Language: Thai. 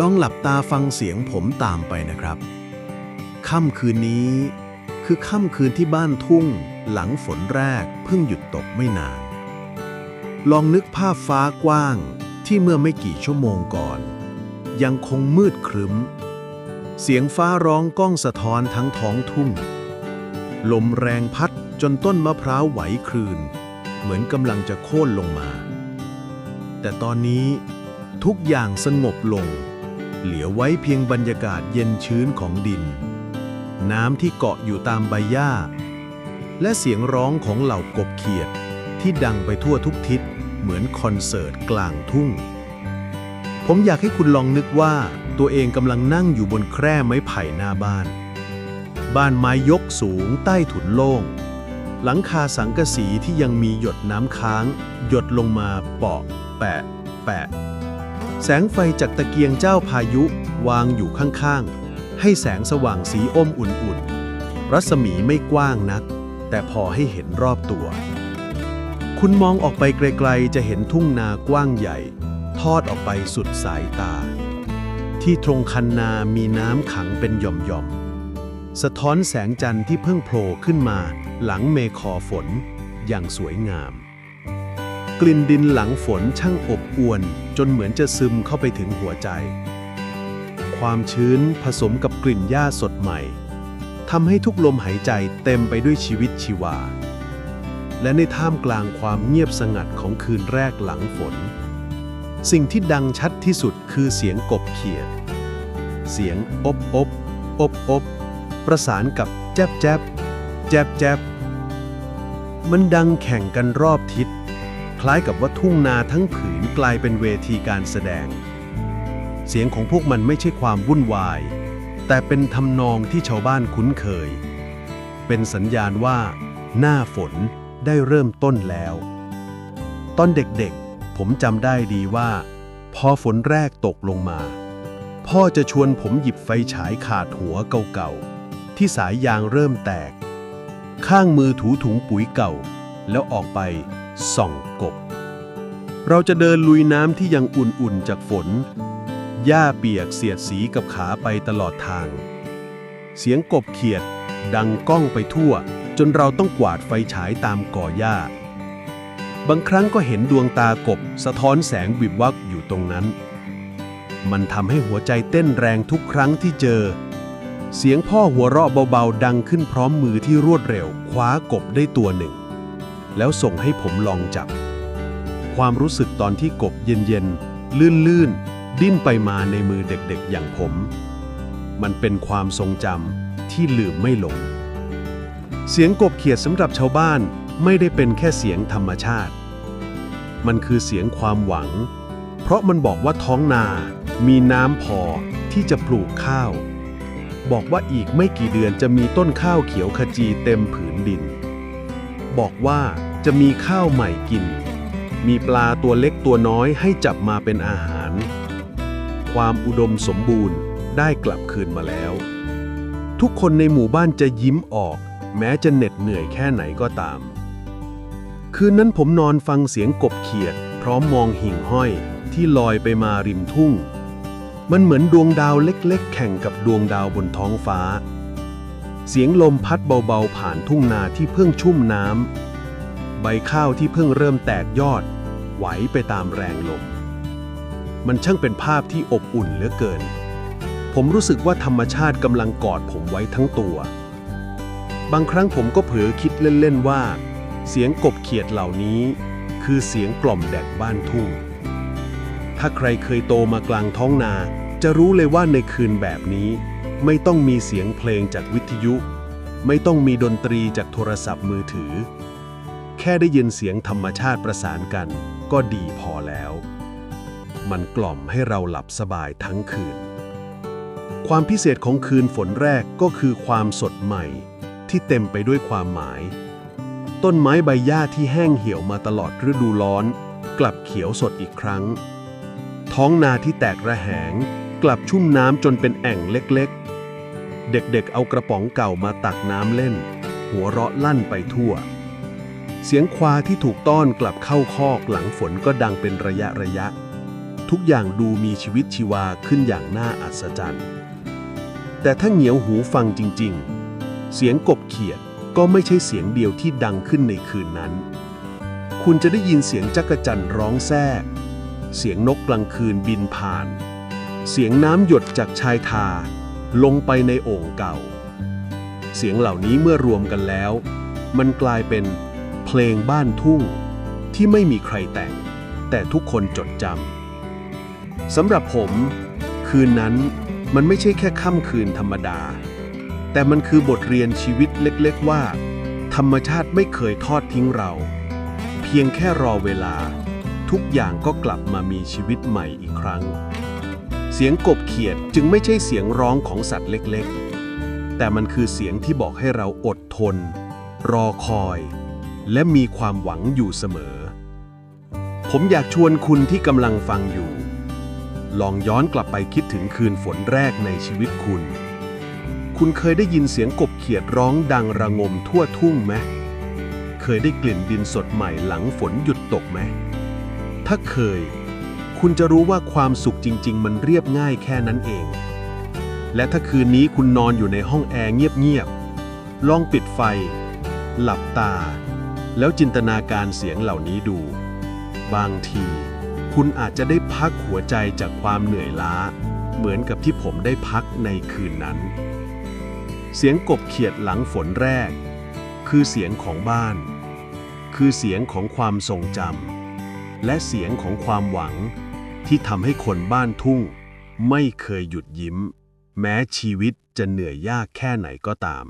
ลองหลับตาฟังเสียงผมตามไปนะครับ ค่ำคืนนี้ คือค่ำคืนที่บ้านทุ่ง หลังฝนแรกเพิ่งหยุดตกไม่นาน ลองนึกภาพฟ้ากว้างที่เมื่อไม่กี่ชั่วโมงก่อน ยังคงมืดครึ้ม เสียงฟ้าร้องก้องสะท้อนทั้งท้องทุ่ง ลมแรงพัดจนต้นมะพร้าวไหวคลืน เหมือนกำลังจะโค่นลงมา แต่ตอนนี้ทุกอย่างสงบลง เหลือไว้เพียงบรรยากาศเย็นชื้นของดิน น้ำที่เกาะอยู่ตามใบหญ้า และเสียงร้องของเหล่ากบเขียด ที่ดังไปทั่วทุกทิศเหมือนคอนเสิร์ตกลางทุ่ง ผมอยากให้คุณลองนึกว่าตัวเองกำลังนั่งอยู่บนแคร่ไม้ไผ่หน้าบ้าน บ้านไม้ยกสูงใต้ถุนโล่ง หลังคาสังกะสีที่ยังมีหยดน้ำค้าง หยดลงมาเปาะแปะ แปะ แสงไฟจากตะเกียงเจ้าพายุวางอยู่ข้างๆ ให้แสงสว่างสีอมอุ่นๆ รัศมีไม่กว้างนัก แต่พอให้เห็นรอบตัว คุณมองออกไปไกลๆ จะเห็นทุ่งนากว้างใหญ่ ทอดออกไปสุดสายตา ที่ตรงคันนามีน้ำขังเป็นหย่อมๆ สะท้อนแสงจันทร์ที่เพิ่งโผล่ขึ้นมา หลังเมฆอฝน อย่างสวยงาม กลิ่นดินหลังฝนช่างอบอวน จนเหมือนจะซึมเข้าไปถึงหัวใจ ความชื้นผสมกับกลิ่นหญ้าสดใหม่ทำให้ทุกลมหายใจเต็มไปด้วยชีวิตชีวา และในท่ามกลางความเงียบสงัดของคืนแรกหลังฝน สิ่งที่ดังชัดที่สุดคือเสียงกบเขียด เสียงอบอบอบอบประสานกับแจ๊บแจ๊บแจ๊บแจ๊บมันดังแข่งกันรอบทิศ คล้ายกับว่าทุ่งนาทั้งผืน กลายเป็นเวทีการแสดง เสียงของพวกมันไม่ใช่ความวุ่นวาย แต่เป็นทำนองที่ชาวบ้านคุ้นเคย เป็นสัญญาณว่า หน้าฝนได้เริ่มต้นแล้ว ตอนเด็กๆ ผมจำได้ดีว่า พอฝนแรกตกลงมา พ่อจะชวนผมหยิบไฟฉายขาดหัวเก่าๆ ที่สายยางเริ่มแตก ข้างมือถูถุงปุ๋ยเก่า แล้วออกไปส่องกบ เราจะเดินลุยน้ำที่ยังอุ่นๆจากฝน หญ้าเปียกเสียดสีกับขาไปตลอดทาง เสียงกบเขียด ดังก้องไปทั่ว จนเราต้องกวาดไฟฉายตามก่อหญ้า บางครั้งก็เห็นดวงตากบสะท้อนแสงวิบวับอยู่ตรงนั้น มันทำให้หัวใจเต้นแรงทุกครั้งที่เจอ เสียงพ่อหัวเราะเบาๆ ดังขึ้นพร้อมมือที่รวดเร็ว คว้ากบได้ตัวหนึ่ง แล้วส่งให้ผมลองจับ ความรู้สึกตอนที่กบเย็นๆ ลื่นๆ ดิ้นไปมาในมือเด็กๆ อย่างผม มันเป็นความทรงจำที่ลืมไม่ลง เสียงกบเขียดสำหรับชาวบ้านไม่ได้เป็นแค่เสียงธรรมชาติ มันคือเสียงความหวัง เพราะมันบอกว่าท้องนา มีน้ำพอที่จะปลูกข้าว บอกว่าอีกไม่กี่เดือนจะมีต้นข้าวเขียวขจีเต็มผืนดิน บอกว่าจะมีข้าวใหม่กิน มีปลาตัวเล็กตัวน้อยให้จับมาเป็นอาหาร ความอุดมสมบูรณ์ได้กลับคืนมาแล้ว ทุกคนในหมู่บ้านจะยิ้มออก แม้จะเหน็ดเหนื่อยแค่ไหนก็ตาม คืนนั้นผมนอนฟังเสียงกบเขียด พร้อมมองหิ่งห้อยที่ลอยไปมาริมทุ่ง มันเหมือนดวงดาวเล็กๆ แข่งกับดวงดาวบนท้องฟ้า เสียงลมพัดเบาๆผ่านทุ่งนาที่เพิ่งชุ่มน้ำ ใบข้าวที่เพิ่งเริ่มแตกยอด ไหวไปตามแรงลม มันช่างเป็นภาพที่อบอุ่นเหลือเกิน ผมรู้สึกว่าธรรมชาติกำลังกอดผมไว้ทั้งตัว บางครั้งผมก็เผลอคิดเล่น ๆ ว่า เสียงกบเขียดเหล่านี้ คือเสียงกล่อมแดกบ้านทุ่ง ถ้าใครเคยโตมากลางท้องนา จะรู้เลยว่าในคืนแบบนี้ ไม่ต้องมีเสียงเพลงจากวิทยุ ไม่ต้องมีดนตรีจากโทรศัพท์มือถือ แค่ได้ยินเสียงธรรมชาติประสานกัน ก็ดีพอแล้ว มันกล่อมให้เราหลับสบายทั้งคืน ความพิเศษของคืนฝนแรกก็คือความสดใหม่ที่เต็มไปด้วยความหมาย ต้นไม้ใบหญ้าที่แห้งเหี่ยวมาตลอดฤดูร้อน กลับเขียวสดอีกครั้ง ท้องนาที่แตกระแหง กลับชุ่มน้ำจนเป็นแอ่งเล็กๆ เด็กๆ เอากระป๋องเก่ามาตักน้ำเล่น หัวเราะลั่นไปทั่ว เสียงควาที่ถูกต้อนกลับเข้าคอกหลังฝนก็ดังเป็นระยะระยะ ทุกอย่างดูมีชีวิตชีวาขึ้นอย่างน่าอัศจรรย์ แต่ถ้าเหงียวหูฟังจริงๆ เสียงกบเขียดก็ไม่ใช่เสียงเดียวที่ดังขึ้นในคืนนั้น คุณจะได้ยินเสียงจักจั่นร้องแทรก เสียงนกกลางคืนบินผ่าน เสียงน้ำหยดจากชายทา ลงไปในโอ่งเก่า เสียงเหล่านี้เมื่อรวมกันแล้ว มันกลายเป็น เพลงบ้านทุ่ง ที่ไม่มีใครแต่ง แต่ทุกคนจดจำสำหรับผม คืนนั้นมันไม่ใช่แค่ค่ำคืนธรรมดา แต่มันคือบทเรียนชีวิตเล็กๆว่า ธรรมชาติไม่เคยทอดทิ้งเรา เพียงแค่รอเวลา ทุกอย่างก็กลับมามีชีวิตใหม่อีกครั้ง เสียงกบเขียดจึงไม่ใช่เสียงร้องของสัตว์เล็กๆ แต่มันคือเสียงที่บอกให้เราอดทน รอคอย และมีความหวังอยู่เสมอ ผมอยากชวนคุณที่กำลังฟังอยู่ ลองย้อนกลับไปคิดถึงคืนฝนแรกในชีวิตคุณ คุณเคยได้ยินเสียงกบเขียดร้องดังระงมทั่วทุ่งไหมเคยได้กลิ่นดินสดใหม่หลังฝนหยุดตกไหม ถ้าเคย คุณจะรู้ว่าความสุขจริง ๆ มันเรียบง่ายแค่นั้นเอง และถ้าคืนนี้คุณนอนอยู่ในห้องแอร์เงียบ ๆ ลองปิดไฟ หลับตา แล้วจินตนาการเสียงเหล่านี้ดู บางที คุณอาจจะได้พักหัวใจจากความเหนื่อยล้า เหมือนกับที่ผมได้พักในคืนนั้น เสียงกบเขียดหลังฝนแรก คือเสียงของบ้าน คือเสียงของความทรงจำและเสียงของความหวัง ที่ทำให้คนบ้านทุ่ง ไม่เคยหยุดยิ้ม แม้ชีวิตจะเหนื่อยยากแค่ไหนก็ตาม